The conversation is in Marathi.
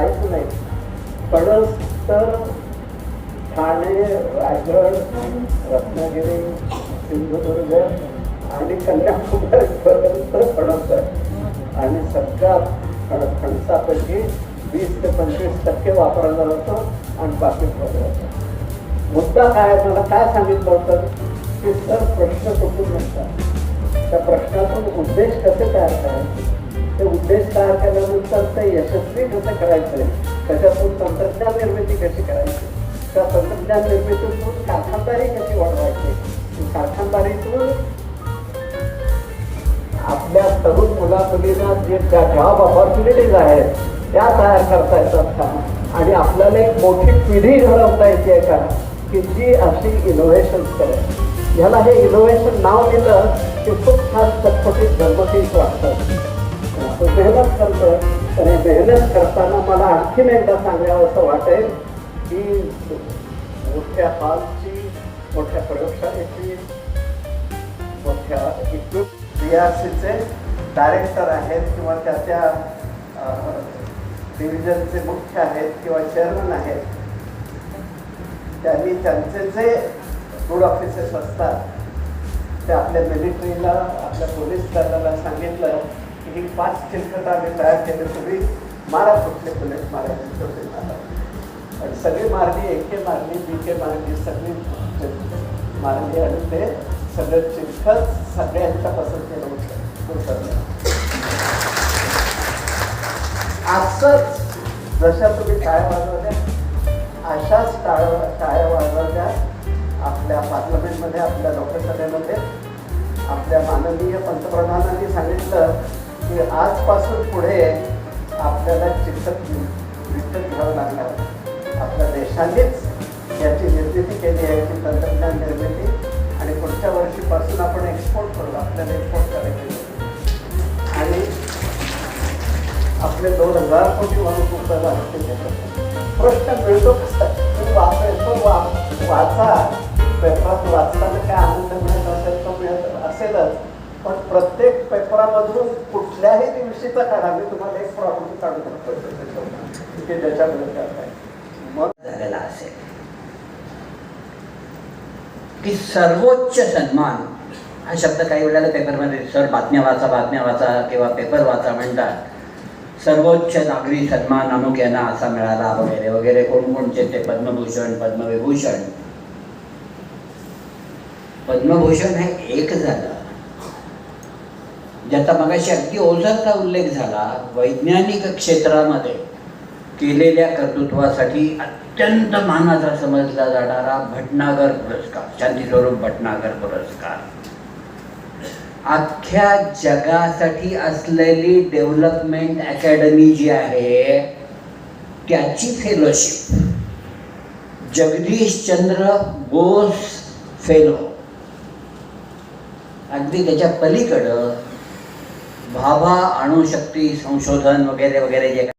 काहीच नाही. पणस तर ठाणे रायगड रत्नागिरी सिंधुदुर्ग आणि कन्याकुमारीपर्यंत फणस आहे. आणि सगळ्यात फण फणसापैकी वीस ते पंचवीस टक्के वापरला जातो आणि बाकी वापरतो मुद्दा काय मला काय सांगितलं होतं की सर प्रश्न कुठून म्हणतात त्या प्रश्नातून उद्देश कसे तयार करायचे? ते उद्देश तयार केल्यानंतर ते यशस्वी कसं करायचं? त्याच्यातून तंत्रज्ञान निर्मिती कशी करायची? त्या तंत्रज्ञान निर्मितीतून कारखानदारी कशी वाढवायची? कारखानदारीतून आपल्या तरुण मुला मुलींना जे ज्या जॉब ऑपॉर्च्युनिटीज आहेत त्या तयार करता येतात का? आणि आपल्याला एक मोठी पिढी घडवता येते का? की जी अशी इनोव्हेशन करेल. ह्याला हे इनोव्हेशन नाव दिलं की खूप छान चटपटीत धर्मटीत वाटतं. मेहनत करतो. आणि मेहनत करताना मला आणखीन एकदा सांगावं असं वाटेल की मोठ्या हॉलची मोठ्या प्रयोगशाळेची मोठ्या बीआरसीचे डायरेक्टर आहेत किंवा त्या त्या डिव्हिजनचे मुख्य आहेत किंवा चेअरमन आहेत. त्यांनी त्यांचे जे गुड ऑफिसेस असतात ते आपल्या मिलिटरीला आपल्या पोलीस दलाला सांगितलं. ही पाच चिलखत आम्ही तयार केले तुम्ही मारा कुठले पोलीस मारायचे तेवढे मारा. आणि सगळी मारली ए के मारली बी के मारली सगळी मारली आणि ते सगळं चिलखत सगळ्यांच्या पसंतीनं उतरलं उतरलं असंच जशा तुम्ही टाळ्या वाजवल्या अशाच टाळ टाळ्या वाजवल्या आपल्या पार्लमेंटमध्ये आपल्या लोकसभेमध्ये. आपल्या माननीय पंतप्रधानांनी सांगितलं की आजपासून पुढे आपल्याला चिंतक विकत घ्यावं लागणार आपल्या देशानेच याची निर्मिती केली आहे की तंत्रज्ञान निर्मिती आणि पुढच्या वर्षीपासून आपण एक्सपोर्ट करू आपल्याला एक्सपोर्ट करायचे आणि आपले दोन हजार कोटी म्हणून रुपये प्रश्न मिळतो कसा? तुम्ही वा वाचा. पेपरात वाचताना काय आनंद मिळत असेल तो मिळत असेलच. पण प्रत्येक पेपरामधून कुठल्याही दिवशीचा काढा मी तुम्हाला एक प्रॉब्लेम काढू शकतो की ज्याच्यामध्ये मग झालेला असेल. की सर्वोच्च सन्मान हा शब्द काही वेळेला पेपरमध्ये सर बातम्या वाचा बातम्या वाचा किंवा पेपर वाचा म्हणतात. सर्वोच्च नागरी सन्मान अमुक यांना असा मिळाला वगैरे वगैरे कोणकोणचे ते पद्मभूषण पद्मविभूषण. पद्मभूषण हे एक झालं. ज्याचा मगाशी अगदी ओझरचा उल्लेख झाला वैज्ञानिक क्षेत्रामध्ये केलेल्या कर्तृत्वासाठी अत्यंत मानाचा समजला जाणारा भटनागर पुरस्कार शांतीस्वरूप भटनागर पुरस्कार. अख्ख्या जगासाठी असलेली डेव्हलपमेंट अकॅडमी जी आहे त्याची फेलोशिप. जगदीश चंद्र बोस फेलो. अगदी त्याच्या पलीकडं भाभा अणुशक्ती संशोधन वगैरे वगैरे जे